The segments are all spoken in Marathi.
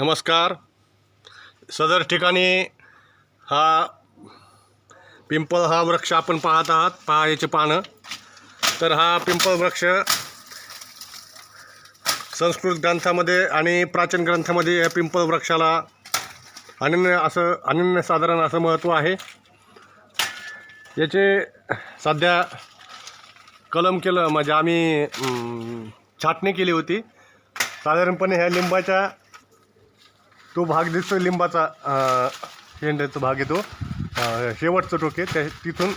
नमस्कार. सदर ठिकाणी हा पिंपळ हा वृक्ष आपण पाहत आहात पहा याचे पानं. तर हा पिंपळ वृक्ष संस्कृत ग्रंथामध्ये आणि प्राचीन ग्रंथामध्ये या पिंपळ वृक्षाला अनन्य असं अनन्यसाधारण असं महत्त्व आहे. याचे सध्या कलम केलं म्हणजे आम्ही छाटणी केली होती. साधारणपणे ह्या लिंबाच्या तो भाग दिसतो लिंबाचा शेंड्याचा भाग येतो शेवटचं टोके त्या तिथून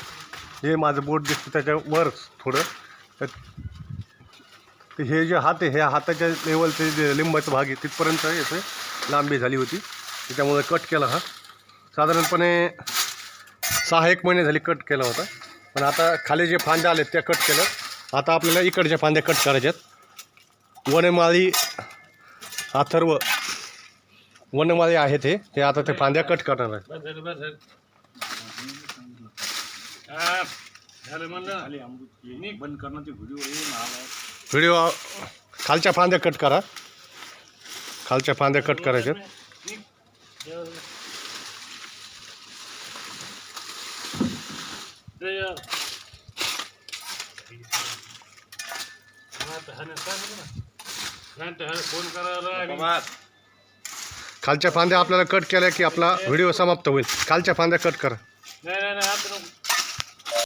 हे माझं बोट दिसतं त्याच्यावर थोडं. तर ते हे जे हात आहे ह्या हाताच्या लेवलचे जे लिंबाचा भाग आहे तिथपर्यंत याचं लांबी झाली होती. त्याच्यामुळे कट केला हा. साधारणपणे सहा एक महिने झाली कट केला होता. पण आता खाली जे फांद्या आले त्या कट केलं आता आपल्याला इकडच्या फांद्या कट करायच्यात. वनमाळी अथर्व वनने वाले आए थे तो ते आता तो थे फांद्या कट करना आहेत वीडियो खालच्या फांद्या कट करा। खाल फांद्या कट करायच्या फ़ोन करायला खालच्या फांद्या आपल्याला कट केल्या की आपला व्हिडिओ समाप्त होईल. खालच्या फांद्या कट करा. नाही नाही नाही